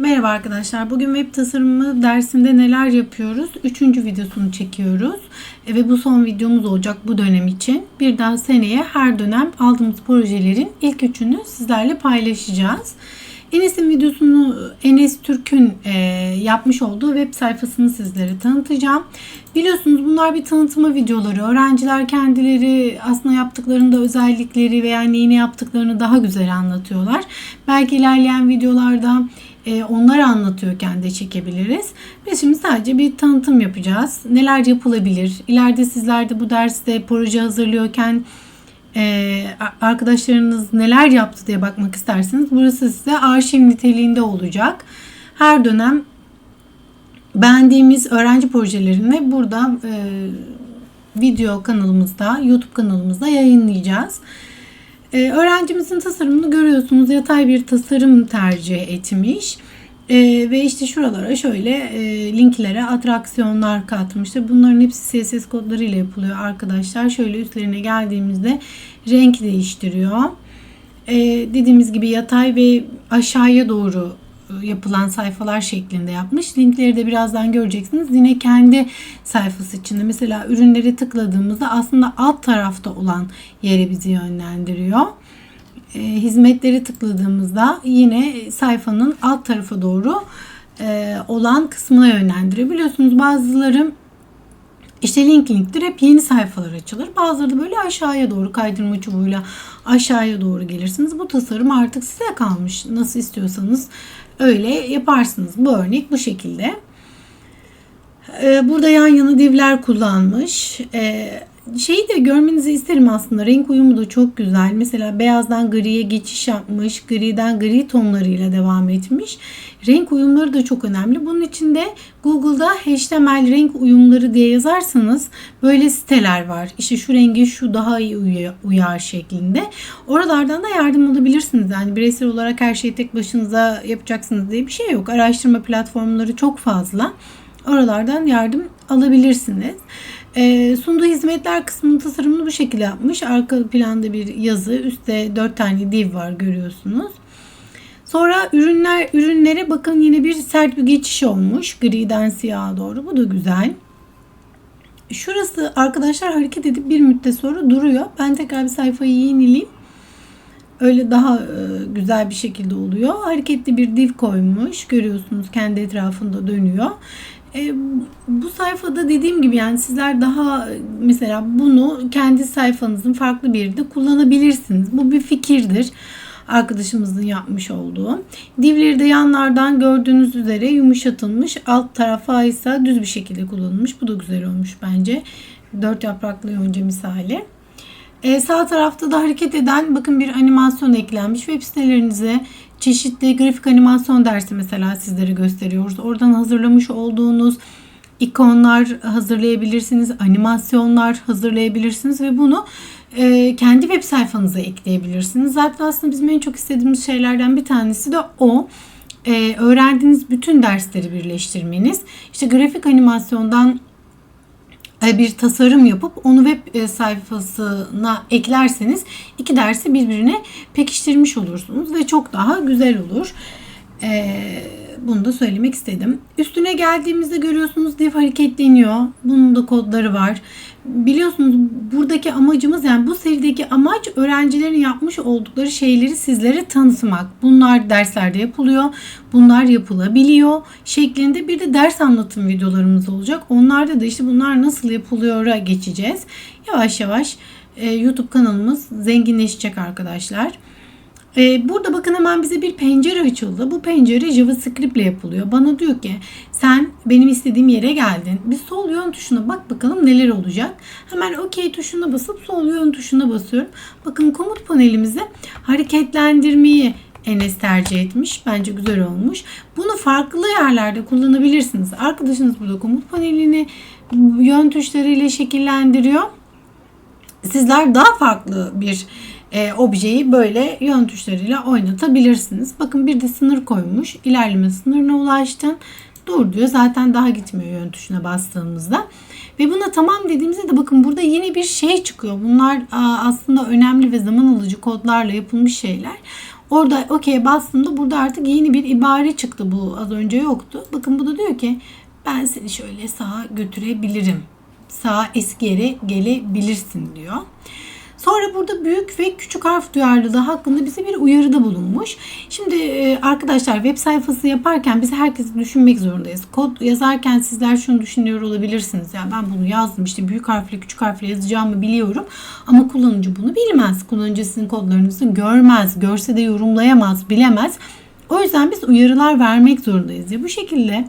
Merhaba arkadaşlar. Bugün web tasarımı dersinde neler yapıyoruz? Üçüncü videosunu çekiyoruz. E, ve bu son videomuz olacak bu dönem için. Bir daha seneye her dönem aldığımız projelerin ilk üçünü sizlerle paylaşacağız. Enes'in videosunu Enes Türk'ün e, yapmış olduğu web sayfasını sizlere tanıtacağım. Biliyorsunuz bunlar bir tanıtma videoları. Öğrenciler kendileri aslında yaptıklarında özellikleri veya neyini yaptıklarını daha güzel anlatıyorlar. Belki ilerleyen videolarda e, onları anlatıyorken de çekebiliriz. Biz şimdi sadece bir tanıtım yapacağız. Neler yapılabilir? İleride sizler de bu derste proje hazırlıyorken e, arkadaşlarınız neler yaptı diye bakmak isterseniz burası size arşiv niteliğinde olacak. Her dönem beğendiğimiz öğrenci projelerini burada e, video kanalımızda, YouTube kanalımızda yayınlayacağız. Ee, öğrencimizin tasarımını görüyorsunuz. Yatay bir tasarım tercih etmiş. Ee, ve işte şuralara şöyle e, linklere atraksiyonlar katmıştır. Bunların hepsi CSS kodları ile yapılıyor arkadaşlar. Şöyle üstlerine geldiğimizde renk değiştiriyor. Ee, dediğimiz gibi yatay ve aşağıya doğru yapılan sayfalar şeklinde yapmış. Linkleri de birazdan göreceksiniz. Yine kendi sayfası içinde mesela ürünleri tıkladığımızda aslında alt tarafta olan yere bizi yönlendiriyor. E, hizmetleri tıkladığımızda yine sayfanın alt tarafa doğru e, olan kısmına yönlendiriyor. Biliyorsunuz bazıları işte link linktir hep yeni sayfalar açılır. Bazıları da böyle aşağıya doğru kaydırma çubuğuyla aşağıya doğru gelirsiniz. Bu tasarım artık size kalmış. Nasıl istiyorsanız öyle yaparsınız. Bu örnek bu şekilde. Ee, burada yan yana divler kullanmış. Şeyi de görmenizi isterim aslında. Renk uyumu da çok güzel. Mesela beyazdan griye geçiş yapmış. Griden gri tonlarıyla devam etmiş. Renk uyumları da çok önemli. Bunun için de Google'da HTML renk uyumları diye yazarsanız böyle siteler var. İşte şu rengi şu daha iyi uyar şeklinde. Oralardan da yardım alabilirsiniz. Yani bireysel olarak her şeyi tek başınıza yapacaksınız diye bir şey yok. Araştırma platformları çok fazla. Oralardan yardım alabilirsiniz. E, sunduğu hizmetler kısmının tasarımını bu şekilde yapmış. Arka planda bir yazı, üstte 4 tane div var görüyorsunuz. Sonra ürünler ürünlere bakın yine bir sert bir geçiş olmuş griden siyaha doğru. Bu da güzel. Şurası arkadaşlar hareket edip bir müddet sonra duruyor. Ben tekrar bir sayfayı yenileyim. Öyle daha e, güzel bir şekilde oluyor. Hareketli bir div koymuş. Görüyorsunuz kendi etrafında dönüyor. E, bu sayfada dediğim gibi yani sizler daha mesela bunu kendi sayfanızın farklı bir yerde kullanabilirsiniz. Bu bir fikirdir arkadaşımızın yapmış olduğu. Divleri de yanlardan gördüğünüz üzere yumuşatılmış. Alt tarafa ise düz bir şekilde kullanılmış. Bu da güzel olmuş bence. Dört yapraklı yonca misali. Ee, sağ tarafta da hareket eden bakın bir animasyon eklenmiş. Web sitelerinize çeşitli grafik animasyon dersi mesela sizlere gösteriyoruz. Oradan hazırlamış olduğunuz ikonlar hazırlayabilirsiniz, animasyonlar hazırlayabilirsiniz ve bunu e, kendi web sayfanıza ekleyebilirsiniz. Zaten aslında bizim en çok istediğimiz şeylerden bir tanesi de o. E, öğrendiğiniz bütün dersleri birleştirmeniz. İşte grafik animasyondan e, bir tasarım yapıp onu web e, sayfasına eklerseniz iki dersi birbirine pekiştirmiş olursunuz ve çok daha güzel olur. Ee, bunu da söylemek istedim. Üstüne geldiğimizde görüyorsunuz div hareketleniyor. Bunun da kodları var. Biliyorsunuz buradaki amacımız yani bu serideki amaç öğrencilerin yapmış oldukları şeyleri sizlere tanıtmak. Bunlar derslerde yapılıyor. Bunlar yapılabiliyor şeklinde bir de ders anlatım videolarımız olacak. Onlarda da işte bunlar nasıl yapılıyor'a geçeceğiz. Yavaş yavaş e, YouTube kanalımız zenginleşecek arkadaşlar. Ee, burada bakın hemen bize bir pencere açıldı. Bu pencere JavaScript ile yapılıyor. Bana diyor ki sen benim istediğim yere geldin. Bir sol yön tuşuna bak bakalım neler olacak. Hemen OK tuşuna basıp sol yön tuşuna basıyorum. Bakın komut panelimize hareketlendirmeyi Enes tercih etmiş. Bence güzel olmuş. Bunu farklı yerlerde kullanabilirsiniz. Arkadaşınız burada komut panelini yön tuşlarıyla şekillendiriyor. Sizler daha farklı bir e, objeyi böyle yön tuşlarıyla oynatabilirsiniz. Bakın bir de sınır koymuş. İlerleme sınırına ulaştın. Dur diyor. Zaten daha gitmiyor yön tuşuna bastığımızda. Ve buna tamam dediğimizde de bakın burada yeni bir şey çıkıyor. Bunlar aslında önemli ve zaman alıcı kodlarla yapılmış şeyler. Orada okey bastığımda burada artık yeni bir ibare çıktı bu az önce yoktu. Bakın bu da diyor ki ben seni şöyle sağa götürebilirim. Sağa eski yere gelebilirsin diyor. Sonra burada büyük ve küçük harf duyarlılığı hakkında bize bir uyarıda bulunmuş. Şimdi e, arkadaşlar web sayfası yaparken biz herkesi düşünmek zorundayız. Kod yazarken sizler şunu düşünüyor olabilirsiniz. Ya ben bunu yazdım işte büyük harfle küçük harfle yazacağımı biliyorum. Ama kullanıcı bunu bilmez. Kullanıcı sizin kodlarınızı görmez. Görse de yorumlayamaz, bilemez. O yüzden biz uyarılar vermek zorundayız. Ya bu şekilde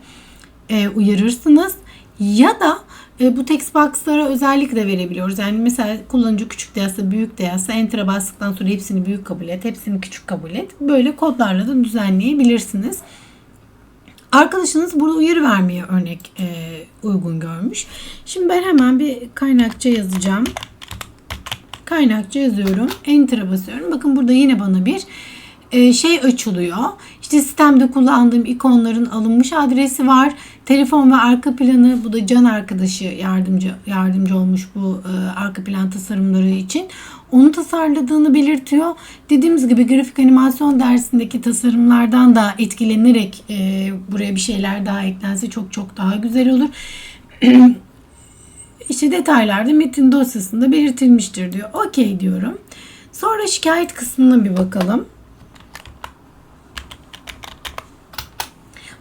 e, uyarırsınız ya da e, bu text box'lara özellik de verebiliyoruz. Yani mesela kullanıcı küçük de yazsa büyük de yazsa enter'a bastıktan sonra hepsini büyük kabul et, hepsini küçük kabul et. Böyle kodlarla da düzenleyebilirsiniz. Arkadaşınız burada uyarı vermeye örnek e, uygun görmüş. Şimdi ben hemen bir kaynakça yazacağım. Kaynakça yazıyorum. Enter'a basıyorum. Bakın burada yine bana bir e, şey açılıyor. İşte sistemde kullandığım ikonların alınmış adresi var. Telefon ve arka planı bu da can arkadaşı yardımcı yardımcı olmuş bu e, arka plan tasarımları için. Onu tasarladığını belirtiyor. Dediğimiz gibi grafik animasyon dersindeki tasarımlardan da etkilenerek e, buraya bir şeyler daha eklense çok çok daha güzel olur. işte detaylarda metin dosyasında belirtilmiştir diyor. Okey diyorum. Sonra şikayet kısmına bir bakalım.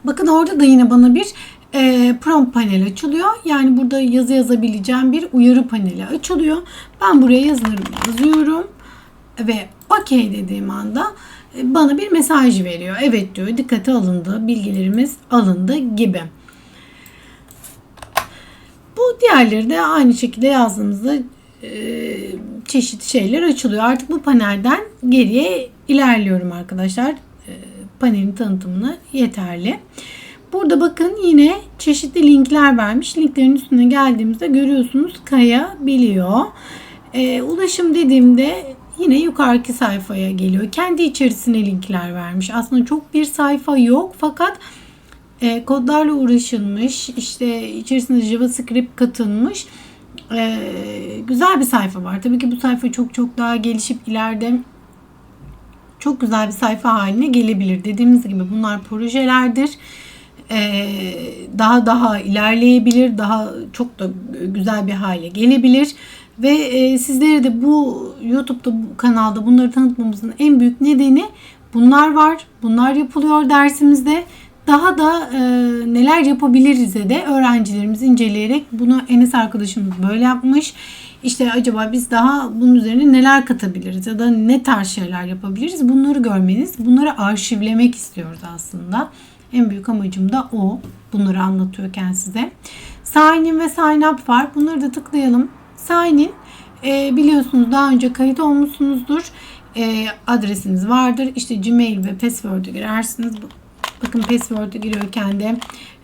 Bakın orada da yine bana bir e, prompt panel açılıyor. Yani burada yazı yazabileceğim bir uyarı paneli açılıyor. Ben buraya yazılarımı yazıyorum ve okey dediğim anda e, bana bir mesaj veriyor. Evet diyor dikkate alındı, bilgilerimiz alındı gibi. Bu diğerleri de aynı şekilde yazdığımızda e, çeşitli şeyler açılıyor. Artık bu panelden geriye ilerliyorum arkadaşlar. Panelin tanıtımını yeterli. Burada bakın yine çeşitli linkler vermiş. Linklerin üstüne geldiğimizde görüyorsunuz kayabiliyor. E, ulaşım dediğimde yine yukarıki sayfaya geliyor. Kendi içerisine linkler vermiş. Aslında çok bir sayfa yok fakat e, kodlarla uğraşılmış. İşte içerisinde JavaScript katılmış. E, güzel bir sayfa var. Tabii ki bu sayfa çok çok daha gelişip ileride çok güzel bir sayfa haline gelebilir. Dediğimiz gibi bunlar projelerdir. Ee, daha daha ilerleyebilir, daha çok da güzel bir hale gelebilir. Ve e, sizlere de bu YouTube'da bu kanalda bunları tanıtmamızın en büyük nedeni bunlar var. Bunlar yapılıyor dersimizde. Daha da e, neler yapabiliriz de öğrencilerimiz inceleyerek bunu Enes arkadaşımız böyle yapmış. İşte acaba biz daha bunun üzerine neler katabiliriz ya da ne tarz şeyler yapabiliriz bunları görmeniz, bunları arşivlemek istiyoruz aslında. En büyük amacım da o. Bunları anlatıyorken size. Sign in ve sign up var. Bunları da tıklayalım. Sign in e, biliyorsunuz daha önce kayıt olmuşsunuzdur. E, adresiniz vardır. İşte Gmail ve password'ü girersiniz. Bakın password'ü giriyorken de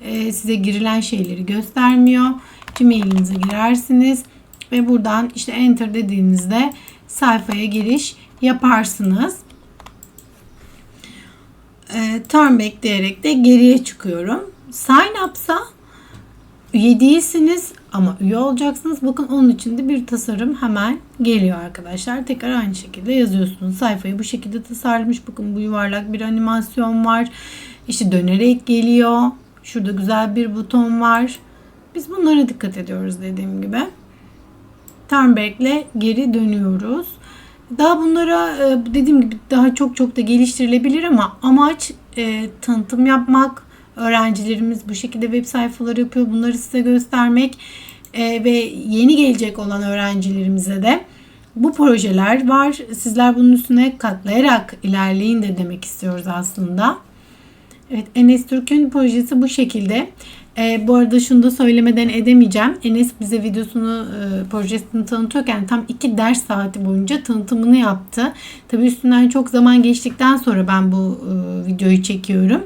e, size girilen şeyleri göstermiyor. Gmail'inizi girersiniz ve buradan işte enter dediğinizde sayfaya giriş yaparsınız. E, turn back diyerek de geriye çıkıyorum. Sign up'sa üye değilsiniz ama üye olacaksınız. Bakın onun için de bir tasarım hemen geliyor arkadaşlar. Tekrar aynı şekilde yazıyorsunuz. Sayfayı bu şekilde tasarlamış. Bakın bu yuvarlak bir animasyon var. İşte dönerek geliyor. Şurada güzel bir buton var. Biz bunlara dikkat ediyoruz dediğim gibi. Turnback'le geri dönüyoruz. Daha bunlara e, dediğim gibi daha çok çok da geliştirilebilir ama amaç e, tanıtım yapmak. Öğrencilerimiz bu şekilde web sayfaları yapıyor. Bunları size göstermek e, ve yeni gelecek olan öğrencilerimize de bu projeler var. Sizler bunun üstüne katlayarak ilerleyin de demek istiyoruz aslında. Evet Enes Türk'ün projesi bu şekilde. E, bu arada şunu da söylemeden edemeyeceğim. Enes bize videosunu, e, projesini tanıtıyorken tam iki ders saati boyunca tanıtımını yaptı. Tabi üstünden çok zaman geçtikten sonra ben bu e, videoyu çekiyorum.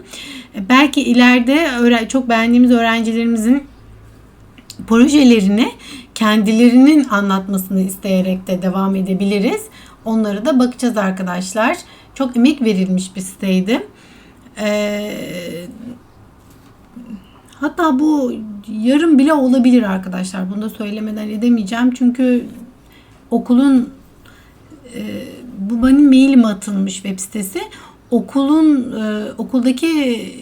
E, belki ileride çok beğendiğimiz öğrencilerimizin projelerini kendilerinin anlatmasını isteyerek de devam edebiliriz. Onlara da bakacağız arkadaşlar. Çok emek verilmiş bir siteydi. Ee, hatta bu yarım bile olabilir arkadaşlar. Bunu da söylemeden edemeyeceğim. Çünkü okulun e, bu benim mailime atılmış web sitesi. Okulun e, okuldaki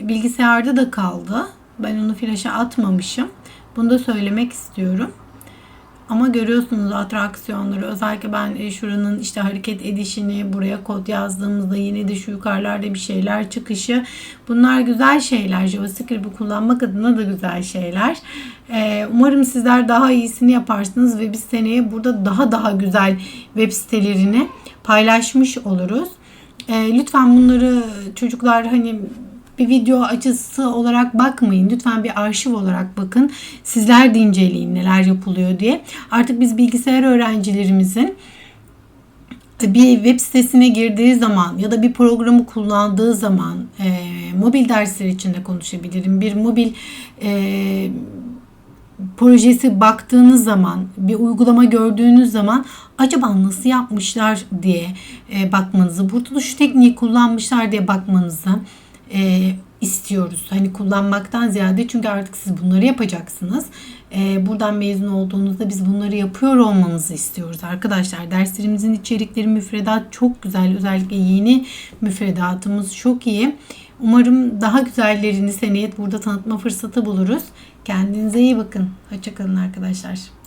bilgisayarda da kaldı. Ben onu flaşa atmamışım. Bunu da söylemek istiyorum. Ama görüyorsunuz atraksiyonları özellikle ben e, şuranın işte hareket edişini buraya kod yazdığımızda yine de şu yukarılarda bir şeyler çıkışı bunlar güzel şeyler. JavaScript'i kullanmak adına da güzel şeyler. Ee, umarım sizler daha iyisini yaparsınız ve biz seneye burada daha daha güzel web sitelerini paylaşmış oluruz. Ee, lütfen bunları çocuklar hani bir video açısı olarak bakmayın. Lütfen bir arşiv olarak bakın. Sizler de inceleyin neler yapılıyor diye. Artık biz bilgisayar öğrencilerimizin bir web sitesine girdiği zaman ya da bir programı kullandığı zaman e, mobil dersler için de konuşabilirim. Bir mobil e, projesi baktığınız zaman, bir uygulama gördüğünüz zaman acaba nasıl yapmışlar diye e, bakmanızı, burada da şu tekniği kullanmışlar diye bakmanızı e, istiyoruz. Hani kullanmaktan ziyade çünkü artık siz bunları yapacaksınız. E, buradan mezun olduğunuzda biz bunları yapıyor olmanızı istiyoruz arkadaşlar. Derslerimizin içerikleri müfredat çok güzel. Özellikle yeni müfredatımız çok iyi. Umarım daha güzellerini seneye burada tanıtma fırsatı buluruz. Kendinize iyi bakın. Hoşçakalın arkadaşlar.